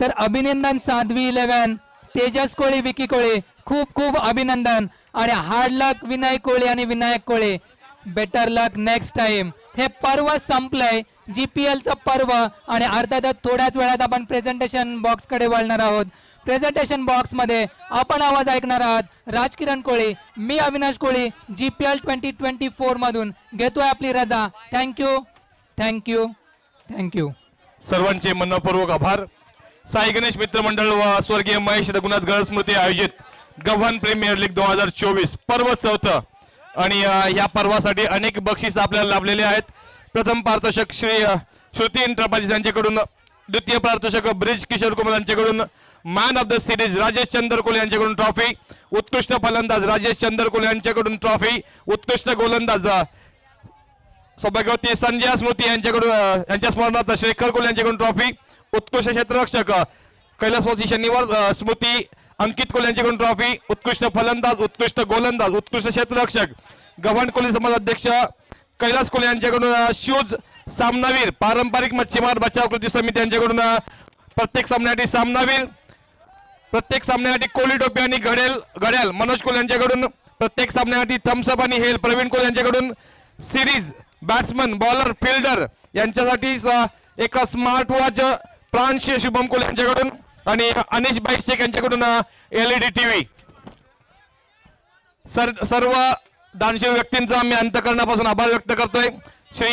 तर अभिनंदन साध्वी इलेव्हन तेजस कोळी विकी कोळी. खूप खूप अभिनंदन. आणि हार्ड लक विनायक कोळी आणि Vinayak Koli. Better luck next time हे पर्व संपलंय. जीपीएलचं पर्व आणि अर्थातच थोड्याच वेळात आपण प्रेझेंटेशन बॉक्सकडे वळणार आहोत. प्रेझेंटेशन बॉक्समध्ये आपण आवाज ऐकणार आहात. राजकिरण कोळी मी Avinash Koli GPL twenty twenty four मधून घेतोय आपली रजा. थँक्यू थँक्यू थँक्यू सर्वांचे मनपूर्वक आभार. साई गणेश मित्र मंडळ व स्वर्गीय महेश रघुनाथ गळ स्मृती आयोजित गव्हाण प्रीमियर लीग दोन हजार चोवीस पर्व चौथं. आणि या पर्वासाठी अनेक बक्षीस आपल्याला लाभलेले आहेत. प्रथम पारितोषिक श्री श्रुती एंटरप्राइजेस यांच्याकडून द्वितीय पारितोषिक ब्रिज किशोर कुमार यांच्याकडून man of the series Rajesh Chandarkol यांच्याकडून ट्रॉफी उत्कृष्ट फलंदाज राजेश चंदरकोल यांच्याकडून ट्रॉफी उत्कृष्ट गोलंदाज सौभाग्यवती संजय स्मृती यांच्याकडून यांच्या स्मरणार्थ शेखर कोल यांच्याकडून ट्रॉफी उत्कृष्ट क्षेत्ररक्षक कैलासवासी शनिवार स्मृती अंकित कोल यांच्याकडून ट्रॉफी उत्कृष्ट फलंदाज उत्कृष्ट गोलंदाज उत्कृष्ट क्षेत्ररक्षक. गव्हाण कोली समाज अध्यक्ष कैलास कोले यांच्याकडून शूज सामनावीर पारंपरिक मच्छीमार बचाव कृती समिती यांच्याकडून प्रत्येक सामन्यासाठी सामनावीर प्रत्येक सामन्यासाठी कोली टोपी आणि घडेल घड्याल मनोज कोल यांच्याकडून प्रत्येक सामन्यासाठी थम्सअप आणि हेल प्रवीण कोल यांच्याकडून सिरीज बॅट्समन बॉलर फिल्डर यांच्यासाठी एका एक स्मार्ट वॉच प्रांश शुभम कोल यांच्याकडून आणि अनिश बाई शेख यांच्याकडून एलईडी टीव्ही. सर सर्व दानशीर व्यक्तींचा आम्ही अंतकरणापासून आभार व्यक्त करतोय. श्री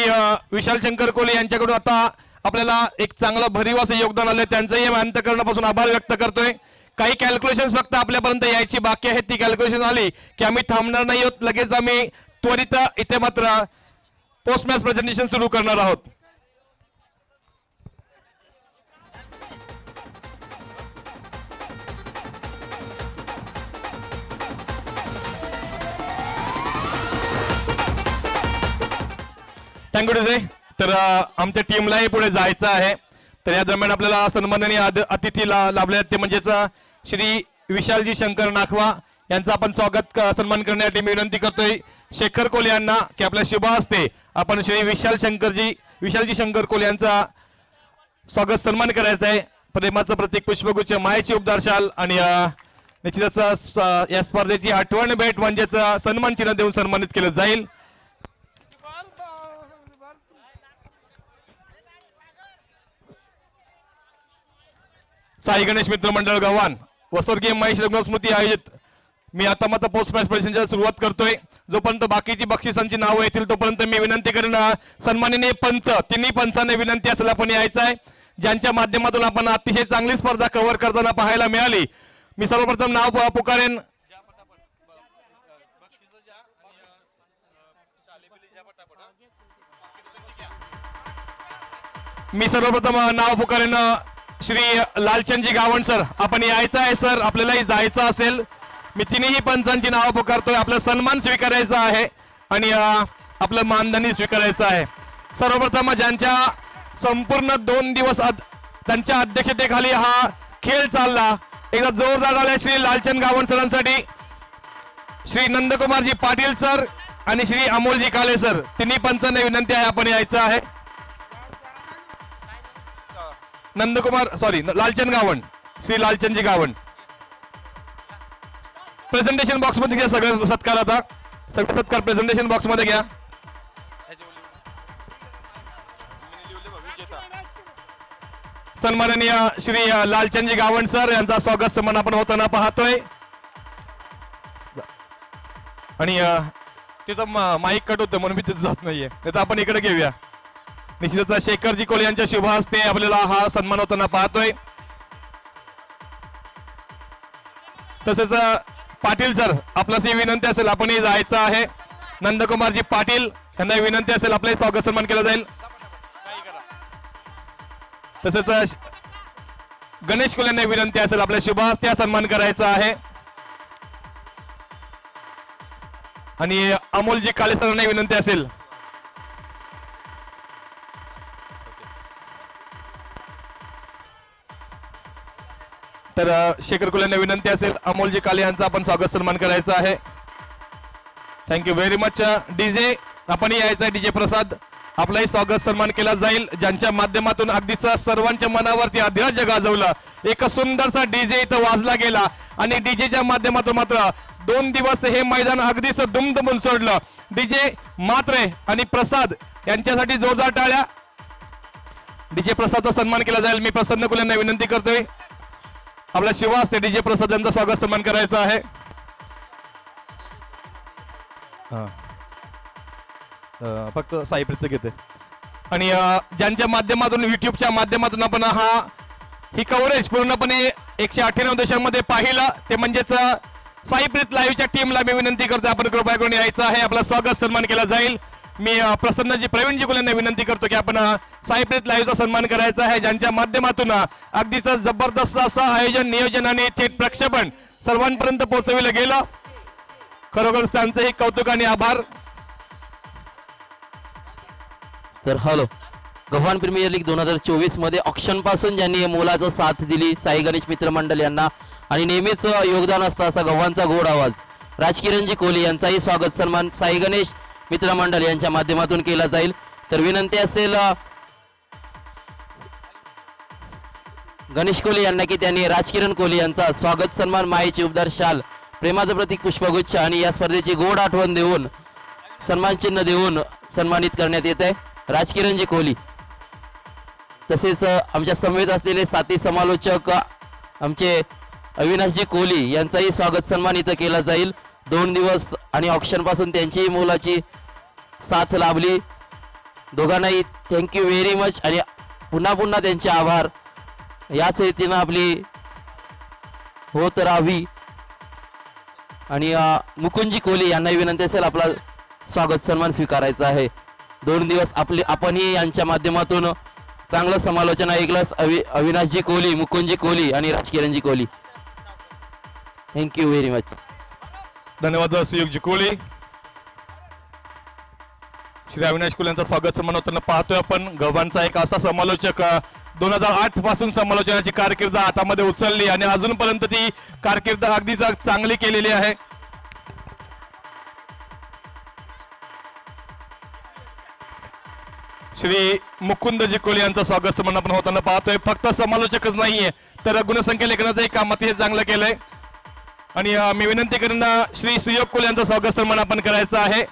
विशाल शंकर कोहली यांच्याकडून आता आपल्याला एक चांगलं भरीव असं योगदान आलंय त्यांचंही आम्ही अंतकरणापासून आभार व्यक्त करतोय. काही कॅल्क्युलेशन फक्त आपल्यापर्यंत यायची बाकी आहेत. ती कॅल्क्युलेशन आली की आम्ही थांबणार नाही आहोत. लगेच आम्ही त्वरित इथे मात्र पोस्ट मॅच प्रेझेंटेशन सुरू करणार आहोत. थँक्यू डिजे तर आमच्या टीमलाही पुढे जायचं आहे. तर या दरम्यान आपल्याला सन्माननीय अतिथी अतिथीला लाभले आहेत ते म्हणजेच श्री विशालजी शंकर नाखवा यांचं आपण स्वागत सन्मान करण्यासाठी मी विनंती करतोय. शेखर कोल यांना की आपल्या शुभ असते आपण श्री विशाल शंकरजी विशालजी शंकर कोल यांचा स्वागत सन्मान करायचा आहे. प्रेमाचं प्रतीक पुष्पगुच्छ मायेची उपदार शाल आणि निश्चितच या स्पर्धेची आठवण भेट म्हणजेच सन्मान चिन्ह देऊन सन्मानित केलं जाईल. साई गणेश मित्र मंडळ गव्हाण वसर्गीय महेश रघुनाथ स्मृती आयोजित. मी आता मात्र पोस्ट मॅच परीक्षेच्या सुरुवात करतोय. जोपर्यंत बाकीची बक्षिसांची नावं येतील तोपर्यंत मी विनंती करेन अ, सन्माननीय पंच तिन्ही पंचांना विनंती असेल आपण यायचं आहे. ज्यांच्या माध्यमातून आपण अतिशय चांगली स्पर्धा कव्हर करताना पाहायला मिळाली. मी सर्वप्रथम नाव पुकारेन. मी सर्वप्रथम नाव पुकारेन श्री लालचंदजी गावण सर आपण यायचं आहे सर आपल्यालाही जायचं असेल. मी तिन्ही पंचांची नावं पुकारतोय आपला सन्मान स्वीकारायचा आहे आणि आपलं मानधनी स्वीकारायचं आहे. सर्वप्रथम ज्यांच्या संपूर्ण दोन दिवस त्यांच्या अध्यक्षतेखाली हा खेळ चालला एकदा जोरदार आल्या श्री लालचंद गावण सरांसाठी. श्री नंदकुमारजी पाटील सर आणि श्री अमोलजी काले सर तिन्ही पंचांना विनंती आहे आपण यायचं आहे. नंदकुमार सॉरी लालचंद गावण श्री लालचंदजी गावण प्रेझेंटेशन बॉक्समध्ये घ्या सगळं सत्कार आता. सगळं सत्कार प्रेझेंटेशन बॉक्समध्ये घ्या. सन्माननीय श्री लालचंदजी गावण सर यांचा स्वागत सन्मान आपण होताना पाहतोय. आणि तिथं माईक कट होतं म्हणून मी तिथं जात नाहीये. तर आपण इकडे घेऊया. निश्चितच शेखरजी कोले यांच्या शुभ हस्ते आपल्याला हा सन्मान होताना पाहतोय. तसेच पाटील सर आपल्यास विनंती असेल आपणही जायचं आहे. नंदकुमारजी पाटील यांना विनंती असेल आपले स्वागत सन्मान केला जाईल. तसेच गणेश कुल यांना विनंती असेल आपल्या शुभ हस्ते हा सन्मान करायचा आहे. आणि अमोलजी कालेसरांना विनंती असेल तर शेखर कुल्यांना विनंती असेल अमोलजी काले यांचा आपण स्वागत सन्मान करायचा आहे. थँक्यू व्हेरी मच डीजे आपण यायचं आहे डीजे प्रसाद. आपलाही स्वागत सन्मान केला जाईल. ज्यांच्या माध्यमातून अगदीच सर्वांच्या मनावरती अधिराज्य गाजवलं. एक सुंदरसा डीजे इथं वाजला गेला. आणि डीजेच्या माध्यमातून मात्र दोन दिवस हे मैदान अगदीच दुमदमून सोडलं. डीजे मात्रे आणि प्रसाद यांच्यासाठी जोरदार टाळ्या. डीजे प्रसादचा सन्मान केला जाईल. मी प्रसन्न कुल्यांना विनंती करतोय. आपला शिवा असते डीजे प्रसाद यांचा स्वागत सन्मान करायचं आहे. फक्त साईप्रीतचं घेते. आणि ज्यांच्या माध्यमातून युट्यूबच्या माध्यमातून आपण हा ही कव्हरेज पूर्णपणे एकशे अठ्ठ्याण्णव देशांमध्ये पाहिलं ते म्हणजेच साईप्रीत लाईव्हच्या टीमला मी विनंती करतो आपण कृपया करून यायचं आहे. आपला स्वागत सन्मान केला जाईल. मी प्रसन्नजी प्रवीणजी कुल यांना विनंती करतो की आपण साईप्रीत लाईव्हचा सन्मान करायचा आहे ज्यांच्या माध्यमातून अगदीच जबरदस्त असं आयोजन नियोजन आणि थेट प्रक्षेपण सर्वांपर्यंत पोहोचविलं गेलं. खरोखर त्यांचंही कौतुक आणि आभार. तर हॅलो गव्हाण प्रीमियर लीग दोन हजार चोवीसमध्ये ऑक्शनपासून ज्यांनी मोलाचा साथ दिली साई गणेश मित्र मंडळ यांना आणि नेहमीच योगदान असतं असा गव्हाणचा गोड आवाज. राजकिरणजी कोहली यांचाही स्वागत सन्मान साई गणेश मित्रमंडळ यांच्या माध्यमातून केला जाईल. तर विनंती असेल गणेश कोहली यांना की त्यांनी राजकिरण कोहली यांचा स्वागत सन्मान माईची उबदार शाल प्रेमाचं प्रतीक पुष्पगुच्छ आणि या स्पर्धेची गोड आठवण देऊन सन्मान चिन्ह देऊन सन्मानित करण्यात येत आहे राजकिरणजी कोहली तसेच आमच्या समवेत असलेले साथी समालोचक आमचे अविनाशजी कोहली यांचाही स्वागत सन्मान इथं केला जाईल. दोन दिवस आणि ऑप्शनपासून त्यांचीही मोलाची साथ लाभली. दोघांनाही थँक्यू व्हेरी मच आणि पुन्हा पुन्हा त्यांचे आभार. याच रीतीनं आपली होत राहावी. आणि मुकुंजी कोहली यांनाही विनंती असेल आपला स्वागत सन्मान स्वीकारायचा आहे. दोन दिवस आपले आपणही यांच्या माध्यमातून चांगलं समालोचन ऐकलंच अवि अविनाशजी कोहली मुकुंजी कोहली आणि Rajkiranji Kohli thank you very much धन्यवाद सुयोगजी कोहली श्री अविनाश कुल यांचा स्वागत सन्मान होताना पाहतोय आपण. गव्हाणचा एक असा समालोचक दोन हजार आठपासून समालोचनाची कारकीर्द हातामध्ये उचलली आणि अजूनपर्यंत ती कारकीर्द अगदी चांगली केलेली आहे. श्री मुकुंदजी कोले यांचं स्वागत सन्मान आपण होताना पाहतोय. फक्त समालोचकच नाहीये तर गुणसंख्या लेखनाचंही काम अतिशय चांगलं केलंय. आणि मी विनंती करीन श्री सुयोग कोले यांचा स्वागत सन्मान आपण करायचं आहे.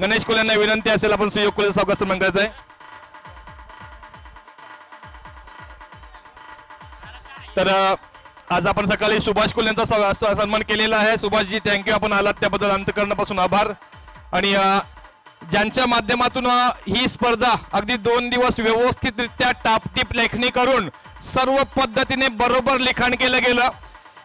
गणेश कुल यांना विनंती असेल आपण सुयोग कुल स्वागत सन्मान करायचा आहे. तर आज आपण सकाळी सुभाष कुल यांचा सन्मान केलेला आहे. सुभाषजी थँक्यू आपण आलात त्याबद्दल अंतकरणापासून आभार. आणि ज्यांच्या माध्यमातून ही स्पर्धा अगदी दोन दिवस व्यवस्थितरित्या टापटीप लेखणी करून सर्व पद्धतीने बरोबर लिखाण केलं गेलं.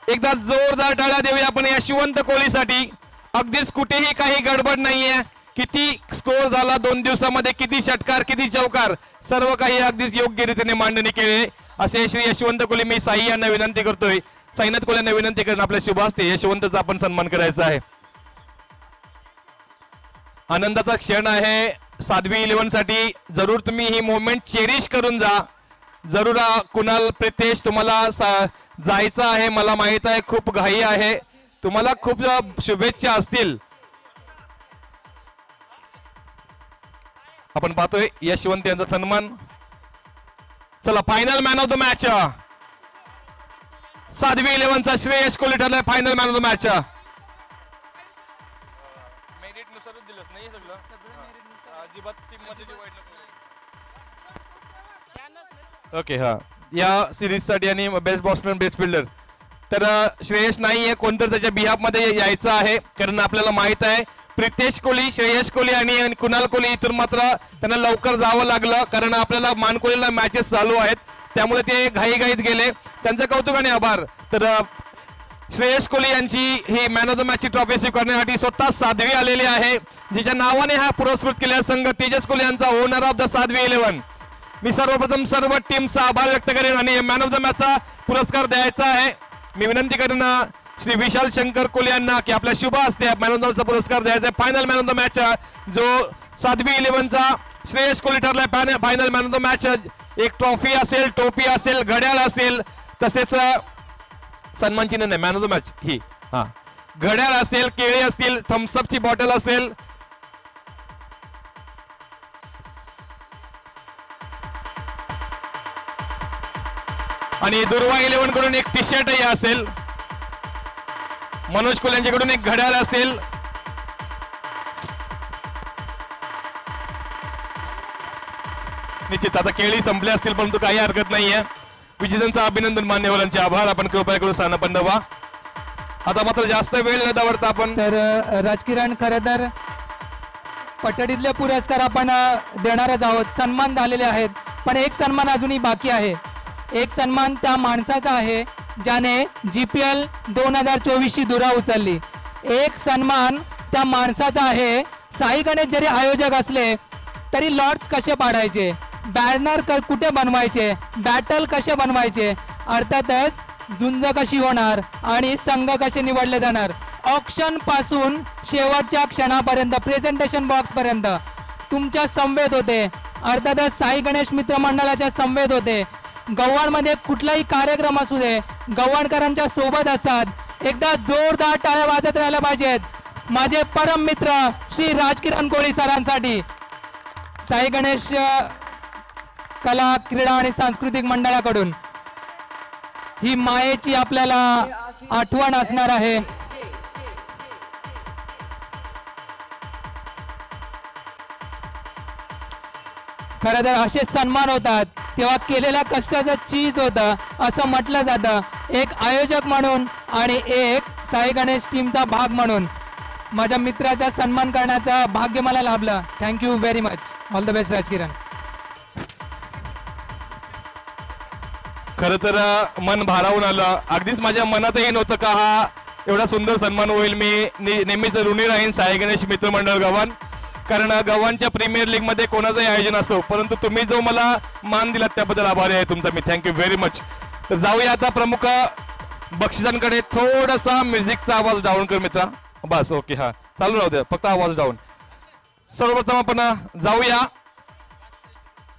एकदा जोरदार टाळ्या देऊया आपण यशवंत कोळीसाठी. अगदीच कुठेही काही गडबड नाहीये. किती स्कोर झाला दोन दिवसामध्ये? किती षटकार किती चौकार? सर्व काही अगदीच योग्य रीतीने मांडणी केली. असे श्री यशवंत कुले मी साई यांना विनंती करतोय. साईनाथ कोहली यांना विनंती करून आपल्या शुभ असते यशवंतचा आपण सन्मान करायचा आहे. आनंदाचा क्षण आहे. साध्वी इलेव्हनसाठी जरूर तुम्ही ही मोमेंट चेरिश करून जा. जरूर कुणाल प्रितेश तुम्हाला जायचं आहे मला माहीत आहे खूप घाई आहे. तुम्हाला खूप शुभेच्छा असतील. आपण पाहतोय यशवंत यांचा सन्मान. चला final man of the match Sadhvi इलेव्हनचा Shreyash Kohli ठरलाय final man of the match okay हा या सिरीजसाठी आणि बेस्ट बॉक्समॅन बेस्ट फिल्डर तर श्रेयस नाहीये कोणतर त्याच्या बिहाफमध्ये यायचं आहे कारण आपल्याला माहीत आहे प्रितेश कोहली श्रेयस कोहली आणि कुणाल कोहली इथून मात्र त्यांना लवकर जावं लागलं कारण आपल्याला मानकोहलीला मॅचेस चालू आहेत. त्यामुळे ते घाईघाईत गेले. त्यांचं कौतुक आणि आभार. तर श्रेयस कोहली यांची ही मॅन ऑफ द मॅचची ट्रॉफी स्वीकारण्यासाठी स्वतः साध्वी आलेली आहे. जिच्या नावाने हा पुरस्कृत केलेला संघ तेजस कोहली यांचा owner of the Sadhvi eleven मी सर्वप्रथम सर्व टीमचा आभार व्यक्त करेन आणि मॅन ऑफ द मॅचचा पुरस्कार द्यायचा आहे. मी विनंती करेन श्री विशाल शंकर कोले यांना की आपल्या शुभ असते मॅन ऑफ द पुरस्कार द्यायचा final man of the match जो साध्वी इलेव्हनचा Shreyas Kohli ठरलाय. Final man of the match एक ट्रॉफी असेल टोपी असेल घड्याळ असेल तसेच सन्मान चिन्ह नाही. मॅन ऑफ द मॅच ही. हा. घड्याळ असेल केळी असतील थम्सअपची बॉटल असेल. आणि दुर्वा इलेव्हनकडून एक टी शर्टही असेल. मनोज कोल यांच्याकडून एक घड्याळ असेल. निश्चित आता केळी संपले असतील परंतु काही हरकत नाहीये. विजेत्यांचं अभिनंदन मान्यवरांचे आभार. आपण कृपया करून स्थानपन्न व्हा आता मात्र जास्त वेळ न दावडता आपण तर राजकिरण खरं तर पटडीतले पुरस्कार आपण देणारच आहोत. सन्मान झालेले आहेत. पण एक सन्मान अजूनही बाकी आहे. एक सन्मान त्या माणसाचा आहे. ज्याने जी पी एल दोन हजार चोवीसची धुरा उचलली. एक सन्मान त्या माणसाचा आहे. साई गणेश जरी आयोजक असले तरी लॉट्स कसे पाडायचे? बॅनर क कुठे बनवायचे? बॅटल कसे बनवायचे? अर्थातच झुंज कशी होणार आणि संघ कसे निवडले जाणार? ऑप्शनपासून शेवटच्या क्षणापर्यंत प्रेझेंटेशन बॉक्स पर्यंत. तुमच्या संवेद होते. अर्थातच साई गणेश मित्र मंडळाच्या संवेद होते. गव्हाणमध्ये कुठलाही कार्यक्रम असू दे गव्हाणकरांच्या सोबत असतात. एकदा जोरदार टाळ्या वाजत राहायला पाहिजेत. माझे परम मित्र श्री राजकिरण कोळी सरांसाठी. साई गणेश कला क्रीडा आणि सांस्कृतिक मंडळाकडून. ही मायेची आपल्याला आठवण असणार आहे. खरं तर असे सन्मान होतात. तेव्हा केलेल्या कष्टाचं चीज होतं असं म्हटलं जातं. एक आयोजक म्हणून आणि एक साई गणेश टीमचा भाग म्हणून. माझ्या मित्राचा सन्मान करण्याचं भाग्य मला लाभलं. Thank you very much all the best Rajkiran. खर तर मन भारावून आलं. अगदीच माझ्या मनातही नव्हतं का हा एवढा सुंदर सन्मान होईल मी. नेहमीच ऋणी राहीन साई गणेश मित्रमंडळ गव्हाण. कारण अ, प्रीमियर लीगमध्ये कोणाचंही आयोजन असो परंतु तुम्ही जो मला मान दिलात त्याबद्दल आभारी आहे तुमचा. मी थँक्यू व्हेरी मच तर जाऊया आता प्रमुख बक्षिसांकडे. थोडासा म्युझिकचा आवाज डाऊन कर मित्रा. बस ओके हा. चालू राहू द्या फक्त आवाज डाऊन. सर्वप्रथम आपण जाऊया.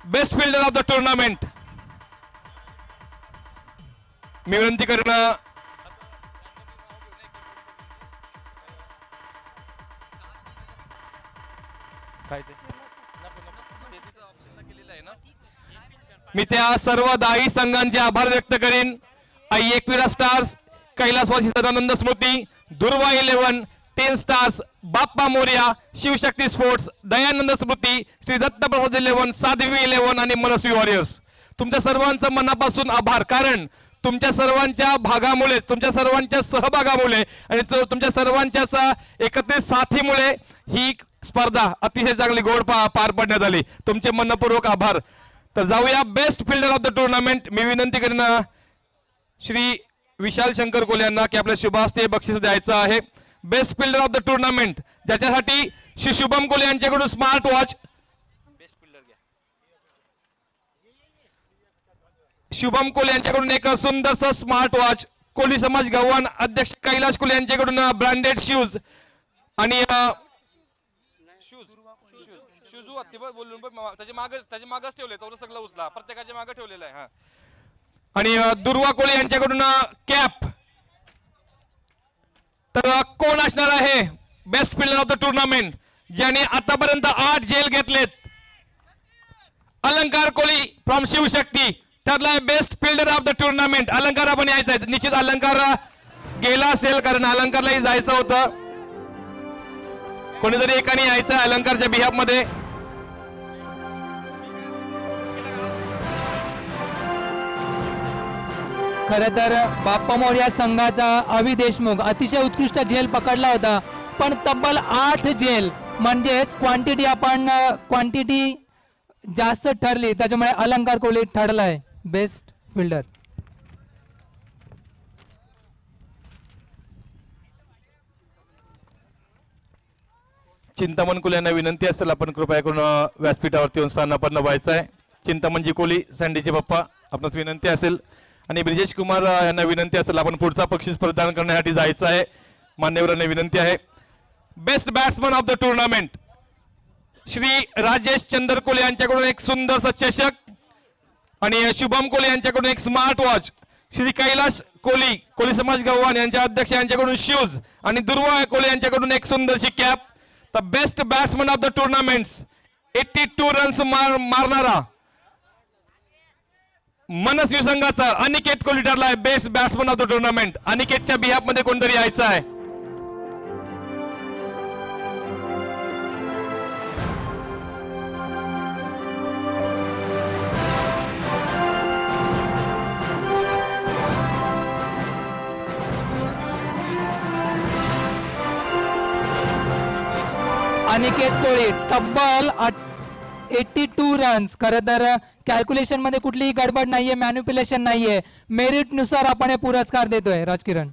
Best fielder of the tournament मी विनंती करणं काय ते? मी त्या सर्व दाही संघांचे आभार व्यक्त करीन आई एकविरा स्टार्स कैलासवासी सदानंद स्मृती Durva eleven ten stars Bappa Morya Shivshakti sports Dayanand स्मृती श्री दत्तप्रसाद इलेव्हन साध्वी इलेव्हन आणि मनस्वी वॉरियर्स तुमच्या सर्वांचं मनापासून आभार कारण तुमच्या सर्वांच्या भागामुळे तुमच्या सर्वांच्या सहभागामुळे आणि तो- तुमच्या सर्वांच्या स- एकत्रित साथीमुळे ही स्पर्धा अतिशय चांगली गोड पा- पार पडण्यात आली. तुमचे मनपूर्वक आभार. तर जाऊया best fielder of the tournament मी विनंती करीन श्री विशाल शंकर कोले यांना की आपल्या शुभास्ते बक्षीस द्यायचं आहे. Best fielder of the tournament ज्याच्यासाठी श्री शुभम कोले यांच्याकडून स्मार्ट वॉच शुभम कोले यांच्याकडून एक सुंदरसं स्मार्ट वॉच कोली समाज गव्हाण अध्यक्ष कैलाश कोले यांच्याकडून ब्रँडेड शूज आणि बाजू अतिवर बोलून त्याच्यामागे त्याच्या मागच ठेवले तो सगळं उचला. प्रत्येकाच्या मागे ठेवलेला आहे हा. आणि दुर्वा कोळी यांच्याकडून कॅप. तर कोण असणार आहे best fielder of the tournament ज्याने आतापर्यंत आठ जेल घेतलेत? Alankar Koli from Shivshakti ठरलाय best fielder of the tournament Alankar आपण यायचा आहे. निश्चित अलंकार गेला असेल कारण अलंकारलाही जायचं होतं. कोणीतरी एकाने यायचं अलंकारच्या बिहाफ खरं तर बाप्पा मोर्या संघाचा अवि देशमुख अतिशय उत्कृष्ट झेल पकडला होता पण तब्बल आठ झेल म्हणजेच क्वांटिटी आपण क्वांटिटी जास्त ठरली त्याच्यामुळे अलंकार कोहली ठरलाय. बेस्ट फिल्डर चिंतामण कोली यांना विनंती असेल आपण कृपया करून व्यासपीठावरती येऊन स्थानापन्न व्हायचं आहे चिंतामणजी कोहली सँडीचे बाप्पा आपणास विनंती असेल. आणि ब्रिजेश कुमार यांना विनंती असेल आपण पुढचा पक्षी प्रदान करण्यासाठी जायचं आहे. मान्यवरांना विनंती आहे. Best batsman of the tournament Shri Rajesh Chandar Kole यांच्याकडून एक सुंदरसा चषक आणि शुभम कोले यांच्याकडून एक स्मार्ट वॉच श्री कैलाश कोली कोली समाज गव्हाण यांच्या अध्यक्ष यांच्याकडून शूज आणि दुर्वा कोले यांच्याकडून एक सुंदरशी cap the best batsman of the tournament eighty two runs मार मारणारा मनस्वी संघाचा अनिकेत कोलिटरला ठरलाय best batsman of the tournament अनिकेतच्या बिहाफमध्ये कोणतरी यायचं आहे? अनिकेत कोळी तब्बल एट्टी टू रन्स खरं तर कॅल्क्युलेशनमध्ये कुठलीही गडबड नाहीये मॅन्युप्युलेशन नाहीये. मेरिटनुसार आपण हे पुरस्कार देतोय राजकिरण.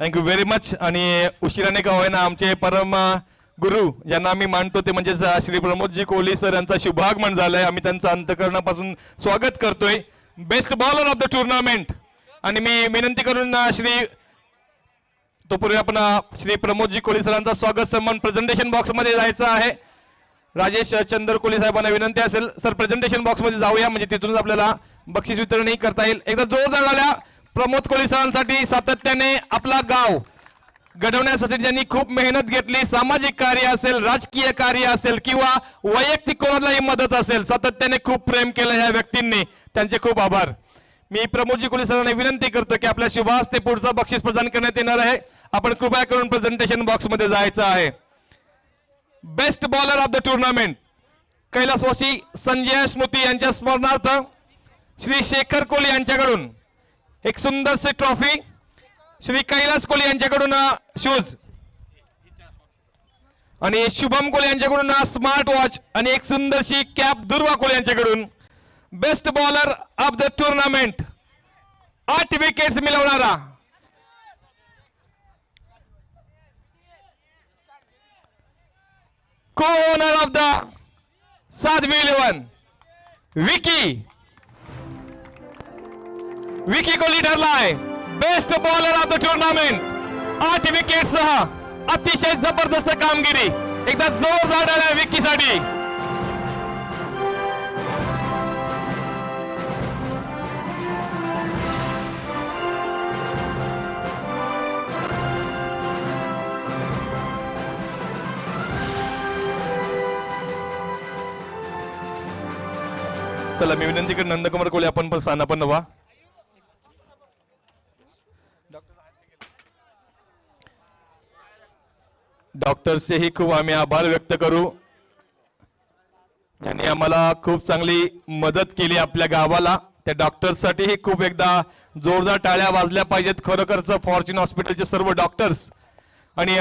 थँक्यू व्हेरी मच आणि उशिराने का होईना आमचे परम गुरु ज्यांना आम्ही मानतो ते म्हणजे श्री प्रमोदजी कोहली सर यांचा शुभागमन झालाय. आम्ही त्यांचं अंतकरणापासून स्वागत करतोय. Best bowler of the tournament आणि मी विनंती करून श्री तो पूर्वी आपण श्री प्रमोदजी कोहली सरांचा स्वागत सन्मान प्रेझेंटेशन बॉक्समध्ये जायचं आहे. राजेश चंद्र कोहली साहेबांना विनंती असेल सर प्रेझेंटेशन बॉक्समध्ये जाऊया म्हणजे तिथूनच आपल्याला बक्षीस वितरणही करता येईल. एकदा जोरदार आल्या प्रमोद कोहली सरांसाठी सातत्याने आपला गाव घडवण्यासाठी ज्यांनी खूप मेहनत घेतली सामाजिक कार्य असेल राजकीय कार्य असेल किंवा वैयक्तिक कोणालाही मदत असेल सातत्याने खूप प्रेम केलं ह्या व्यक्तींनी. त्यांचे खूप आभार. मी प्रमोदजी कोहली सरांना विनंती करतो की आपल्या शुभास ते पुढचं बक्षीस प्रदान करण्यात येणार आहे. आपण कृपया करून प्रेझेंटेशन बॉक्समध्ये जायचं आहे. Best bowler of the tournament. कैलासवासी संजय स्मृती यांच्या स्मरणार्थ श्री शेखर कोहली यांच्याकडून एक सुंदरशी ट्रॉफी श्री कैलास कोहली यांच्याकडून शूज. आणि शुभम कोहली यांच्याकडून स्मार्ट वॉच आणि एक सुंदरशी कॅप दुर्वा कोहली यांच्याकडून best bowler of the tournament आठ विकेट्स मिळवणारा co owner of the Sadhvi eleven Vicky Vicky Kohli ठरलाय best bowler of the tournament आठ विकेट सह अतिशय जबरदस्त कामगिरी। एकदा जोरदार आल्या विकीसाठी चला मी विनंती करेन नंदकुमार कोळी आपण पण सांगा पण व्हा. डॉक्टर्सचेही खूप आम्ही आभार व्यक्त करू. यांनी आम्हाला खूप चांगली मदत केली आपल्या गावाला. त्या डॉक्टर्ससाठीही खूप एकदा जोरदार टाळ्या वाजल्या पाहिजेत. खरोखरच फॉर्च्युन हॉस्पिटलचे सर्व डॉक्टर्स. आणि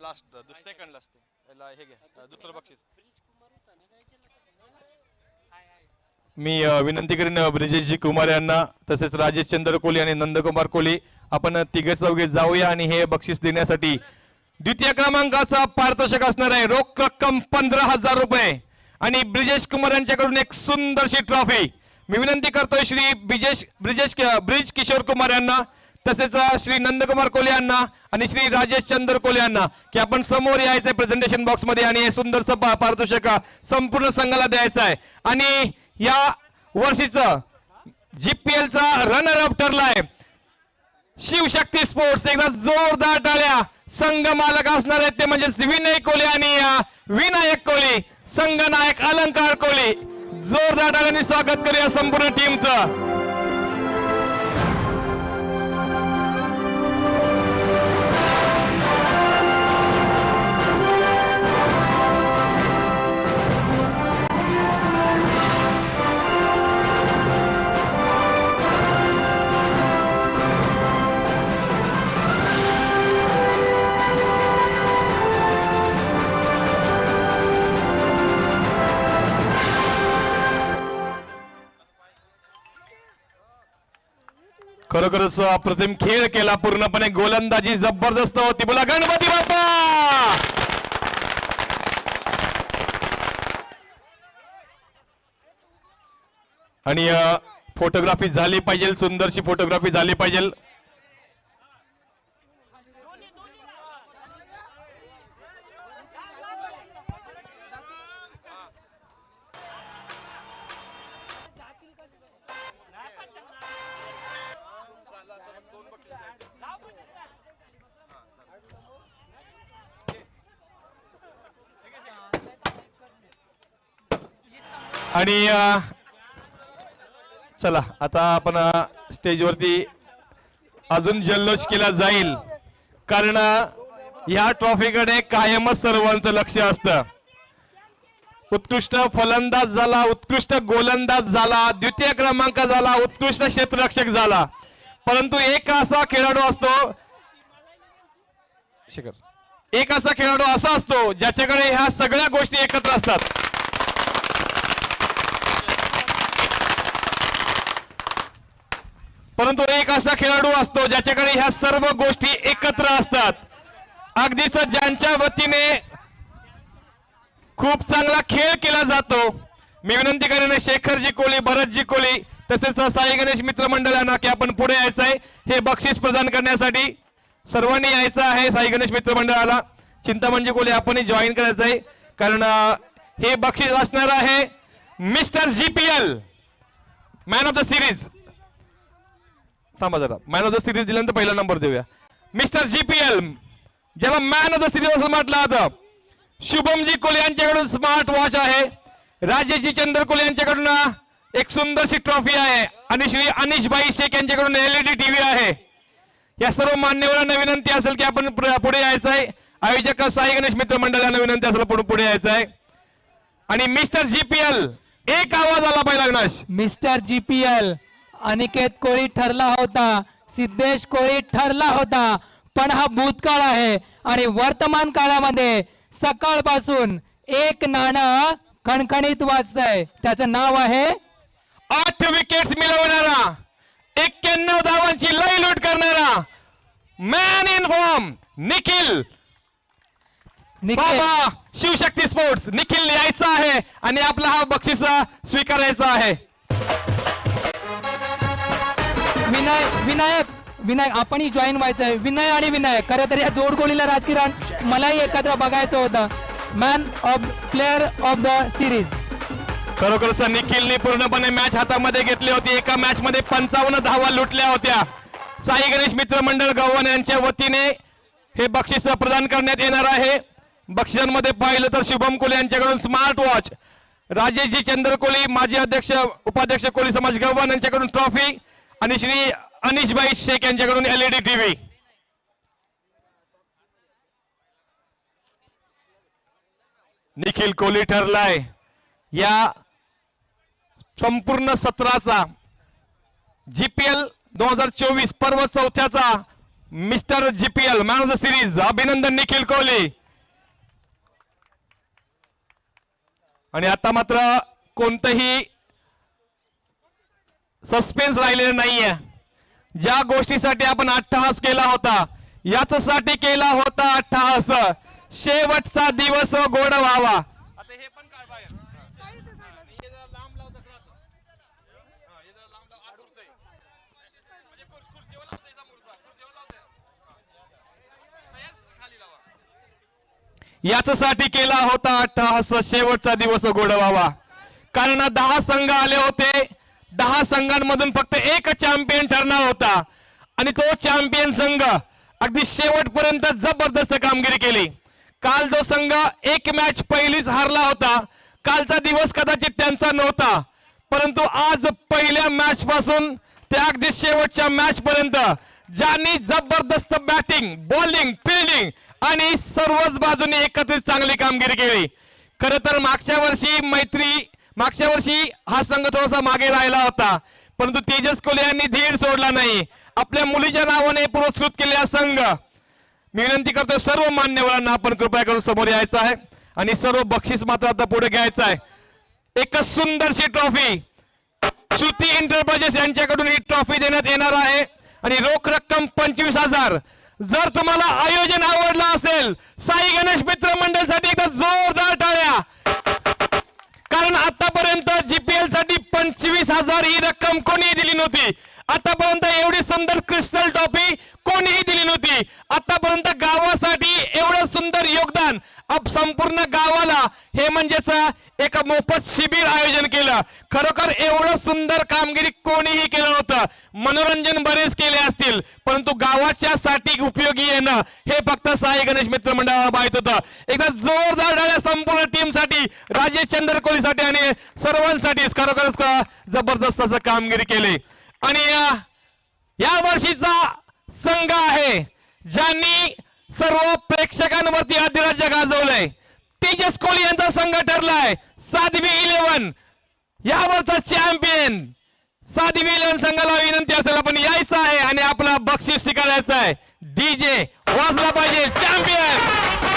लास्ट हे घ्या दुसरं बक्षीस. मी विनंती करीन ब्रिजेशजी कुमार यांना तसेच राजेश चंद्र कोहली आणि नंदकुमार कोहली आपण तिघे चौघे जाऊया आणि हे बक्षीस देण्यासाठी द्वितीय क्रमांकाचा पारितोषिक असणार आहे. रोख रक्कम पंधरा हजार रुपये. आणि ब्रिजेश कुमार यांच्याकडून एक सुंदरशी ट्रॉफी. मी विनंती करतोय श्री ब्रिजेश ब्रिजेश ब्रिज किशोर कुमार यांना तसेच श्री नंदकुमार कोले यांना आणि श्री राजेश चंद्र कोले यांना की आपण समोर यायचंय प्रेझेंटेशन बॉक्समध्ये आणि हे सुंदरसं पारितोषिक संपूर्ण संघाला द्यायचं आहे. आणि या वर्षीचं जीपीएलचा रनर अप ठरलाय. शिवशक्ती स्पोर्ट्स एकदा जोरदार टाळ्या. संघ मालक असणार आहेत ते म्हणजे विनय कोहली आणि विनायक कोहली संघ नायक अलंकार कोहली जोरदार टाळ्यांनी स्वागत करूया संपूर्ण टीमचं खरोखरच अप्रतिम खेळ केला पूर्णपणे. गोलंदाजी जबरदस्त होती. बोला गणपती बाप्पा! आणि फोटोग्राफी झाली पाहिजे सुंदरशी फोटोग्राफी झाली पाहिजे. आणि चला आता आपण स्टेजवरती अजून जल्लोष केला जाईल. कारण या ट्रॉफीकडे कायमच सर्वांचं लक्ष असतं. उत्कृष्ट फलंदाज झाला उत्कृष्ट गोलंदाज झाला द्वितीय क्रमांक झाला उत्कृष्ट क्षेत्ररक्षक झाला. परंतु एक असा खेळाडू असतो शिखर एक असा खेळाडू असा असतो ज्याच्याकडे ह्या सगळ्या गोष्टी एकत्र असतात. परंतु एक असा खेळाडू असतो ज्याच्याकडे ह्या सर्व गोष्टी एकत्र असतात. अगदीच ज्यांच्या वतीने खूप चांगला खेळ केला जातो. मी विनंती करेन शेखरजी कोळी भरतजी कोळी तसेच साई गणेश मित्र मंडळांना की आपण पुढे यायचं आहे हे बक्षीस प्रदान करण्यासाठी सर्वांनी यायचं आहे साई गणेश मित्र मंडळाला. चिंतामणजी कोळी आपणही जॉईन करायचं आहे. कारण हे बक्षीस असणार आहे mister G P L man of the series थांबा जरा. मॅन ऑफ द सिरीज दिल्यानंतर पहिला नंबर देऊया. मिस्टर जीपीएल ज्याला मॅन ऑफ द सिरीज असं म्हटलं आता शुभमजी कोले यांच्याकडून स्मार्ट वॉच आहे. राजेशजी चंद्रकोले यांच्याकडून एक सुंदरशी ट्रॉफी आहे. आणि श्री अनिशबाई शेख यांच्याकडून एलईडी टीव्ही आहे. या सर्व मान्यवरांना विनंती असेल की आपण पुढे पुढे यायचं आहे. आयोजक साई गणेश मित्र मंडळांना विनंती असेल पुढे पुढे यायचं आहे. आणि मिस्टर जीपीएल एक आवाज आला पाहिजे मिस्टर जीपीएल अनिकेत कोळी ठरला होता सिद्धेश कोळी ठरला होता पण हा भूतकाळ आहे आणि वर्तमान काळामध्ये सकाळपासून एक नाणं खणखणीत वाजतंय. त्याचं नाव आहे आठ विकेट्स मिळवणारा एक्क्याण्णव धावांची लय लूट करणारा man in form Nikhil. Nikhil. बाबा शिवशक्ती स्पोर्ट्स निखिल यायचा आहे आणि आपला हा बक्षीस स्वीकारायचा आहे. विनय विनायक विनायक आपणही जॉईन व्हायचंय. विनय आणि विनायक खरं तर या जोडगोळीला राजकिरण मलाही एकत्र बघायचं होतं. Man of player of the series खरोखर सर निखिलने पूर्णपणे मॅच हातामध्ये घेतली होती. एका मॅच मध्ये पंचावन्न धावा लुटल्या होत्या. साई गणेश मित्र मंडळ गव्हाण यांच्या वतीने हे बक्षीस प्रदान करण्यात येणार आहे. बक्षिसांमध्ये पाहिलं तर शुभम कोले यांच्याकडून स्मार्ट वॉच राजेशजी चंद्र कोली माजी अध्यक्ष उपाध्यक्ष कोली समाज गव्हाण यांच्याकडून ट्रॉफी आणि श्री अनिशबाई शेख यांच्याकडून एलईडी टीव्ही निखिल कोहली ठरलाय. या संपूर्ण सत्राचा जीपीएल दोन हजार चोवीस पर्व चौथ्याचा mister GPL man of the series अभिनंदन निखिल कोहली. आणि आता मात्र कोणतंही सस्पेन्स राहिलेलं नाहीये. ज्या गोष्टीसाठी आपण अट्टहास केला होता याच्यासाठी केला होता अट्टहास. शेवटचा दिवस गोड व्हावा. याच्यासाठी केला होता अट्टहास. शेवटचा दिवस गोड व्हावा. कारण दहा संघ आले होते. दहा संघांमधून फक्त एक चॅम्पियन ठरणार होता. आणि तो चॅम्पियन संघ अगदी शेवटपर्यंत जबरदस्त कामगिरी केली. काल जो संघ एक मॅच पहिलीच हारला होता कालचा दिवस कदाचित त्यांचा नव्हता. परंतु आज पहिल्या मॅच पासून ते अगदी शेवटच्या मॅच पर्यंत ज्यांनी जबरदस्त बॅटिंग बॉलिंग फिल्डिंग आणि सर्वच बाजूने एकत्रित चांगली कामगिरी केली. खर तर मागच्या वर्षी मैत्री मागच्या वर्षी हा संघ थोडासा मागे राहिला होता. परंतु तेजस कोहली यांनी धीर सोडला नाही. आपल्या मुलीच्या नावाने पुरस्कृत केलेला संघ. मी विनंती करतो सर्व मान्यवरांना आपण कृपया करून समोर यायचं आहे. आणि सर्व बक्षीस मात्र आता पुढे घ्यायचं आहे. एक सुंदरशी ट्रॉफी. श्रुती एंटरप्राइजेस यांच्याकडून ही ट्रॉफी देण्यात येणार आहे. आणि रोख रक्कम पंचवीस हजार. जर तुम्हाला आयोजन आवडलं असेल साई गणेश मित्र मंडळसाठी एकदा जोरदार टाळ्या. कारण आतापर्यंत जीपीएलसाठी पंचवीस हजार ही रक्कम कोणीही दिली नव्हती. आतापर्यंत एवढी सुंदर क्रिस्टल ट्रॉफी कोणीही दिली नव्हती. आतापर्यंत गावासाठी एवढं सुंदर योगदान अब संपूर्ण गावाला हे म्हणजेच एक मोफत शिबिर आयोजन केलं. खरोखर एवढं सुंदर कामगिरी कोणीही केलं नव्हतं. मनोरंजन बरेच केले असतील परंतु गावाच्या साठी उपयोगी येणं हे फक्त साई गणेश मित्र मंडळाला माहीत होतं. एकदा जोरदार डाळ्या संपूर्ण टीमसाठी राजेश चंद्रकोलीसाठी आणि सर्वांसाठीच खरोखरच जबरदस्त असं कामगिरी केली. आणि या वर्षीचा संघ आहे ज्यांनी सर्व प्रेक्षकांवरती अधिराज्य गाजवलंय. तेजस कोहली यांचा संघ ठरलाय. साध्वी इलेव्हन यावरचा चॅम्पियन साध्वी इलेव्हन संघाला विनंती असेल आपण यायचं आहे आणि आपला बक्षीस स्वीकारायचं आहे. डीजे वाजला पाहिजे चॅम्पियन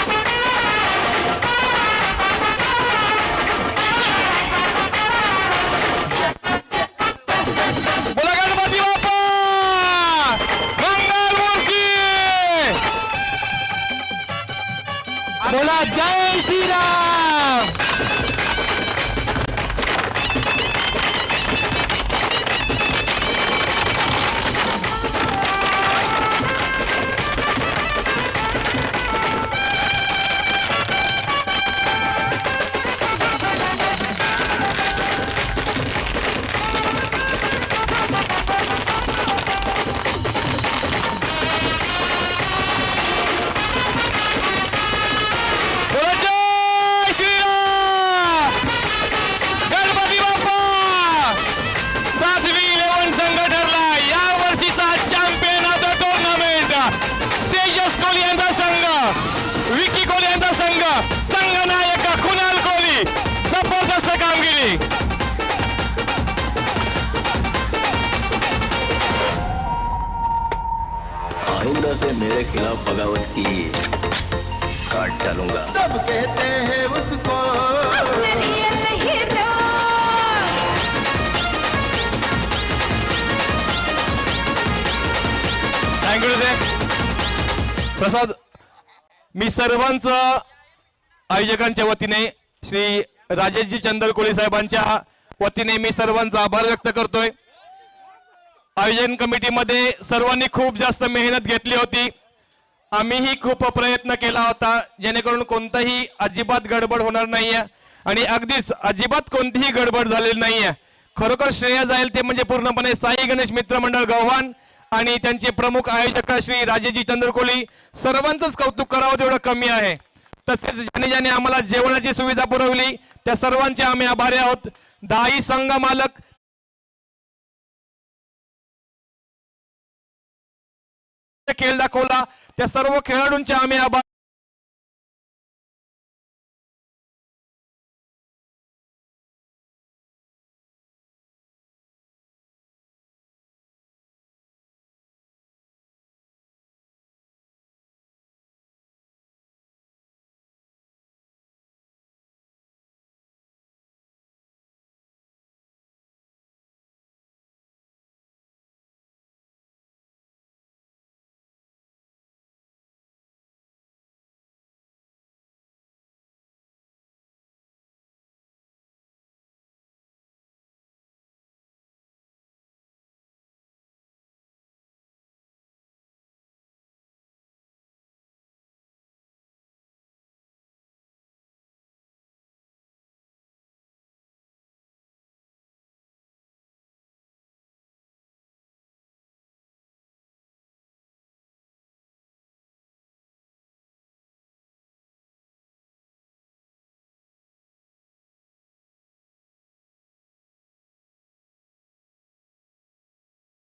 बोला जय श्रीराम! मेरे खिलाफ बगावत की काट डालूंगा। सब कहते हैं उसको। प्रसाद मी सर्वांचं आयोजकांच्या वतीने श्री राजेशजी चंदरकोळी साहेबांच्या वतीने मी सर्वांचा आभार व्यक्त करतोय. आयोजन कमिटीमध्ये सर्वांनी खूप जास्त मेहनत घेतली होती. आम्हीही खूप प्रयत्न केला होता जेणेकरून कोणताही अजिबात गडबड होणार नाहीये आणि अगदीच अजिबात कोणतीही गडबड झालेली नाहीये. खरोखर श्रेय जाईल ते म्हणजे पूर्णपणे साई गणेश मित्र मंडळ गव्हाण आणि त्यांचे प्रमुख आयोजक श्री राजेजी चंद्रकोली. सर्वांचंच कौतुक करावं तेवढं कमी आहे. तसेच ज्याने ज्याने आम्हाला जेवणाची सुविधा पुरवली त्या सर्वांचे आम्ही आभारी आहोत. दाई संघ मालक खेळ दाखवला. त्या सर्व खेळाडूंचे आम्ही आभार